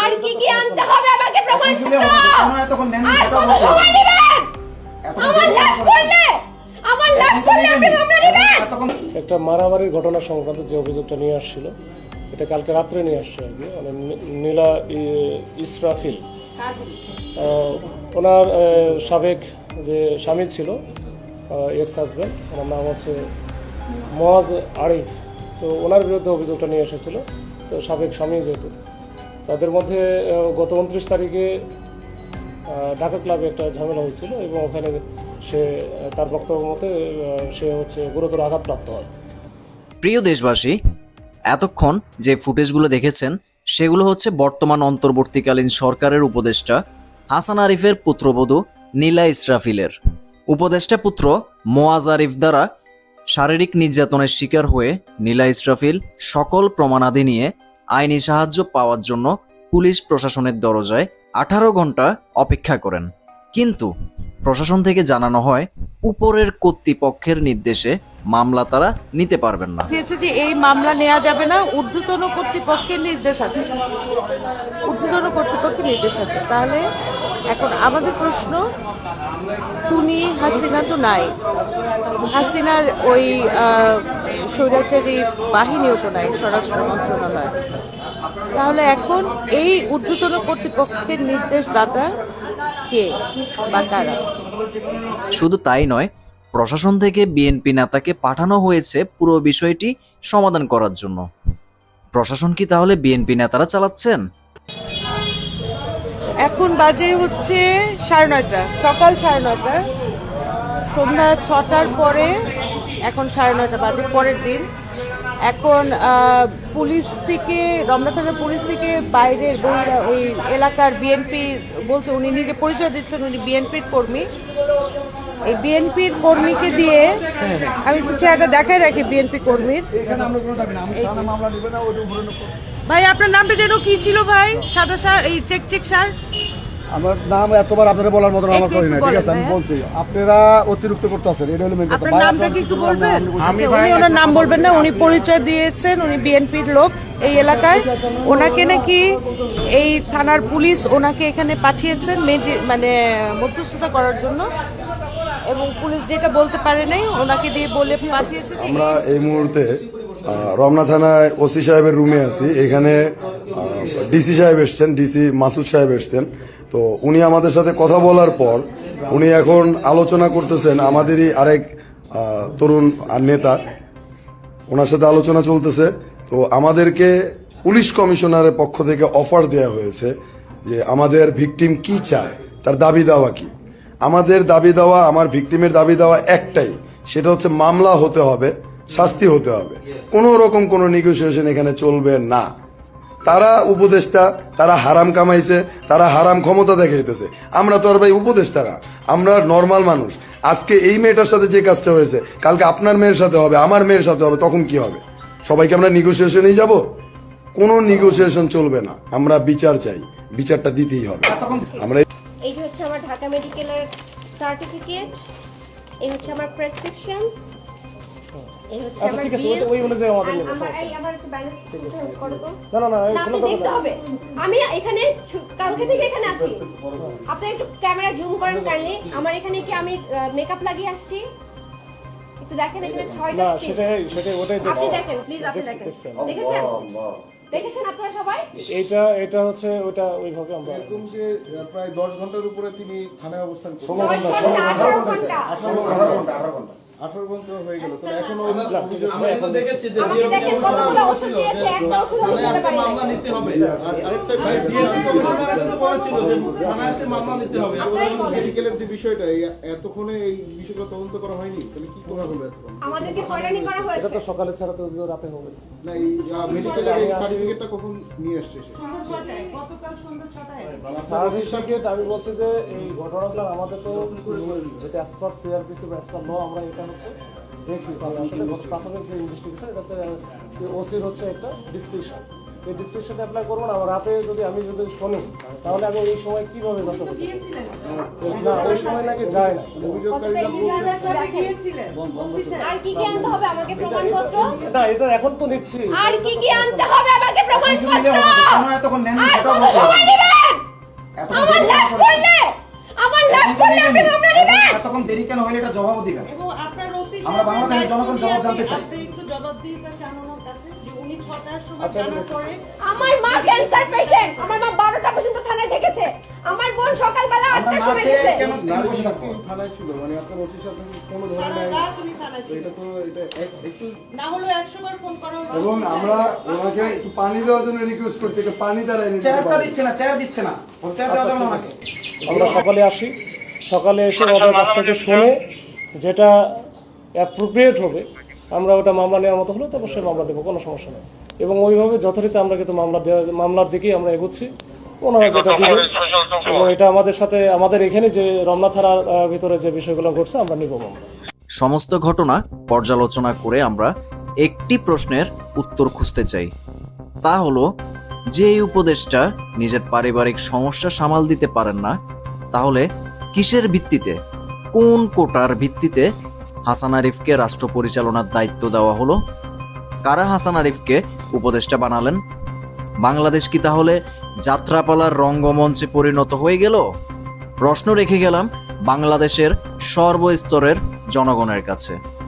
আর কি কি আনতে হবে আমাকে প্রমাণ দিলে হবে, কেন এতক্ষণ নেননি আর কত সময় নেবেন আমার লাশ পড়লে আমার লাশ পড়লে আপনি মামলা নেবেন? একটা মারামারির ঘটনা সংক্রান্ত যে অভিযোগটা নিয়ে আসছিল এটা কালকে রাত্রে নিয়ে আসছে আর কি মানে নীলা ইসরাফিল। ওনার আহ, সাবেক যে স্বামী ছিল এক্স হাজব্যান্ড ওনার নাম হচ্ছে মোয়াজ আরিফ। তো ওনার বিরুদ্ধে অভিযোগটা নিয়ে এসেছিল তো সাবেক স্বামী যেহেতু তাদের মধ্যে গত উনত্রিশ তারিখে ঢাকা ক্লাবে একটা ঝামেলা হয়েছিল এবং ওখানে সে তার বক্তব্য মতে সে হচ্ছে গুরুতর আঘাতপ্রাপ্ত হয়। প্রিয় দেশবাসী, এতক্ষণ যে ফুটেজগুলো দেখেছেন, সেগুলো হচ্ছে বর্তমান অন্তর্বর্তীকালীন সরকারের উপদেষ্টা হাসান আরিফের পুত্রবধূ নীলা ইসরাফিলের। উপদেষ্টা পুত্র মোয়াজ আরিফ দ্বারা শারীরিক নির্যাতনের শিকার হয়ে নীলা ইসরাফিল সকল প্রমাণাদি নিয়ে আইনি সাহায্য পাওয়ার জন্য পুলিশ প্রশাসনের দরজায় আঠারো ঘণ্টা অপেক্ষা করেন। কিন্তু প্রশাসন থেকে জানানো হয়, উপরের কর্তৃপক্ষের নির্দেশে মামলা তারা নিতে পারবেন না। দিয়েছে যে এই মামলা নেওয়া যাবে না ঊর্ধ্বতন কর্তৃপক্ষের নির্দেশ আছে। ঊর্ধ্বতন কর্তৃপক্ষের নির্দেশ আছে। তাহলে এখন আমাদের প্রশ্ন তুমি হাসিনা তো নাই। হাসিনার ওই স্বৈরাচারী বাহিনীও তো নাই স্বরাষ্ট্র মন্ত্রণালয়। তাহলে এখন এই ঊর্ধ্বতন কর্তৃপক্ষের নির্দেশদাতা কে বা কারা? শুধু তাই নয় প্রশাসন থেকে বিএনপি নেতাকে পাঠানো হয়েছে পুরো বিষয়টি সমাধান করার জন্য। প্রশাসন কি তাহলে বিএনপি নেতারা চালাচ্ছেন? এখন বাজে হচ্ছে সাড়ে নয়টা, সকাল সাড়ে নয়টা। সন্ধ্যা ছটার পরে এখন সাড়ে নয়টা বাজে, পরের দিন। এখন পুলিশ থেকে, রমনা থানার পুলিশ থেকে বাইরের ওই এলাকার বিএনপি বলছে, উনি নিজে পরিচয় দিচ্ছেন, উনি বিএনপির কর্মী। এই বিএনপির কর্মীকে দিয়ে আমি চেহারাটা দেখাই রাখি বিএনপি কর্মীর। ভাই আপনার নামটা যেন কি ছিল ভাই? সাদা সার এই চেক চেক সার আমার নাম এতবার আপনারা বলার মতন আমার করি না ঠিক আছে? আমি বলছি আপনারা অতিরিক্ত করতেছেন এটা হলো main কথা। আপনার নামটা কি একটু বলবেন? আমি। আচ্ছা, উনি ওনার নাম বলবেন না উনি পরিচয় দিয়েছেন উনি বিএনপির লোক এই এলাকায়। ওনাকে নাকি এই থানার পুলিশ ওনাকে এখানে পাঠিয়েছেন মানে মধ্যস্থতা করার জন্য। এবং পুলিশ যেটা বলতে পারে নাই, ওনাকে দিয়ে বলে পাঠিয়েছে আমরা এই মুহূর্তে রমনা থানায় ওসি সাহেবের রুমে আছি। এখানে ডিসি সাহেব এসছেন, ডিসি মাসুদ সাহেব এসছেন। তো উনি আমাদের সাথে কথা বলার পর, উনি এখন আলোচনা করতেছেন আমাদেরই আরেক তরুণ আর নেতা। ওনার সাথে আলোচনা চলতেছে। তো আমাদেরকে পুলিশ কমিশনারের পক্ষ থেকে অফার দেওয়া হয়েছে যে আমাদের ভিকটিম কি চায়, তার দাবি দাওয়া কি। আমাদের দাবি দেওয়া আমার ভিকটিমের দাবি দেওয়া একটাই। সেটা হচ্ছে মামলা হতে হবে শাস্তি হতে হবে। কোনো রকম কোনো নেগোসিয়েশন এখানে চলবে না। তারা উপদেষ্টা তারা হারাম কামাইছে তারা হারাম ক্ষমতা দেখাইতেছে। আমরা তো আর ভাই উপদেষ্টা না আমরা নর্মাল মানুষ। আজকে এই মেয়েটার সাথে যে কাজটা হয়েছে কালকে আপনার মেয়ের সাথে হবে আমার মেয়ের সাথে হবে তখন কি হবে? সবাইকে আমরা নেগোসিয়েশনেই যাব? কোনো নেগোসিয়েশন চলবে না। আমরা বিচার চাই বিচারটা দিতেই হবে। আমরা এই যে হচ্ছে আমার ঢাকা মেডিকেলের সার্টিফিকেট এই হচ্ছে আমার প্রেসক্রিপশনস এই হচ্ছে আমার ঠিক আছে ওই- ওই অনুযায়ী আমাদের আর আমার এই আমার একটু ব্যালেন্স করো তো। না না না কোনো আপনি দেখতে হবে। আমি এখানে কালকে থেকে এখানে আছি। আপনি একটু ক্যামেরা জুম করেন কাইন্ডলি আমার এখানে কি আমি মেকআপ লাগিয়ে আসছি? একটু দেখেন এখানে ছয়টা না সেটাই সেটাই ওটাই আপনি দেখেন প্লিজ আপনি দেখেন। দেখেছেন? দেখেছেন আপনারা সবাই? এটা এটা হচ্ছে ওটা ওইভাবে আমরা এরকম যে প্রায় দশ ঘণ্টার উপরে তিনি থানায় অবস্থান করছেন। নয় ঘণ্টা আঠারো ঘণ্টা আঠারো ঘণ্টা আঠারো ঘণ্টা। আঠারো ঘণ্টা হয়ে গেল। তো এখনও মেডিকেলের যে বিষয়টা এতক্ষণে এই বিষয়টা তদন্ত করা হয়নি? তাহলে কি করা হলো এতক্ষণ? আমাদেরকে এটা তো সকালে ছাড়া তো রাতে হবে। না এই মেডিকেলের সার্টিফিকেটটা কখন নিয়ে আসছে আমি বলছি যে এই ঘটনাটা আমাদের তো যেটা অ্যাজ পার সিআরপিসি বা অ্যাজ পার ল আমরা এটা হচ্ছে দেখি আসলে প্রাথমিক যে ইনভেস্টিগেশন এটা হচ্ছে ওসির হচ্ছে একটা ডিসক্রিপশন এই ডিসক্রিপশনটা অ্যাপ্লাই করব না রাতে যদি আমি যদি শুনি তাহলে আমি এই সময় কীভাবে যাচাই করছি না ওই সময় নাকি যায় না। না এটা এখন তো নিচ্ছি। আর কি কি আনতে হবে আমাকে প্রমাণপত্র? আমার লাশ পড়লে? লাশ পড়লে আপনি মামলা নেবেন? এতক্ষণ দেরি কেন হলে এটা জবাব অধিকার এবং আপনার ওসি আমরা বাংলাদেশের জনগণ জবাব জানতে চাই। আপনি একটু ওনার কাছে যে উনি ছটার সময় আচ্ছা, জানার পরে আমার মা ক্যান্সার পেশেন্ট। আমার মা বারোটা পর্যন্ত থানায় থেকেছে। আমার বোন সকালবেলা আমরা আটটার না সময় গেছে কেন বসে থানায় ছিল মানে আপনার সাথে কোনো ধরনের উনি থানায় ছিল। এটা তো এটা একটু না হলেও একশো বার ফোন করা এবং আমরা ওনাকে একটু পানি দেওয়ার জন্য রিকোয়েস্ট একটু পানি এনে দিতে দিচ্ছে না চেয়ার দিচ্ছে না। ও চেয়ার দেওয়া যাবে না ওনাকে। আমরা সকালে আসি। সকালে এসে ওদের কাছ থেকে শুনে যেটা অ্যাপ্রোপ্রিয়েট হবে আমরা ওটা মামলা নেওয়ার মতো হলে তো অবশ্যই মামলা নেব কোনো সমস্যা নেই। এবং ওইভাবে যথারীতি আমরা কিন্তু মামলা দেওয়া মামলার দিকেই আমরা এগোচ্ছি। ওনারা যেটা দিবে এবং এটা আমাদের সাথে আমাদের এখানে যে রমনা থানার ভিতরে যে বিষয়গুলো ঘটছে আমরা নিব মামলা। সমস্ত ঘটনা পর্যালোচনা করে আমরা একটি প্রশ্নের উত্তর খুঁজতে চাই। তা হলো যে এই উপদেশটা নিজের পারিবারিক সমস্যা সামাল দিতে পারেন না, তাহলে কিসের ভিত্তিতে, কোন কোটার ভিত্তিতে হাসান আরিফকে রাষ্ট্র পরিচালনার দায়িত্ব দেওয়া হলো? কারা হাসান আরিফকে উপদেষ্টা বানালেন? বাংলাদেশ কি তাহলে যাত্রাপালার রঙ্গমঞ্চে পরিণত হয়ে গেল? প্রশ্ন রেখে গেলাম বাংলাদেশের সর্বস্তরের জনগণের কাছে।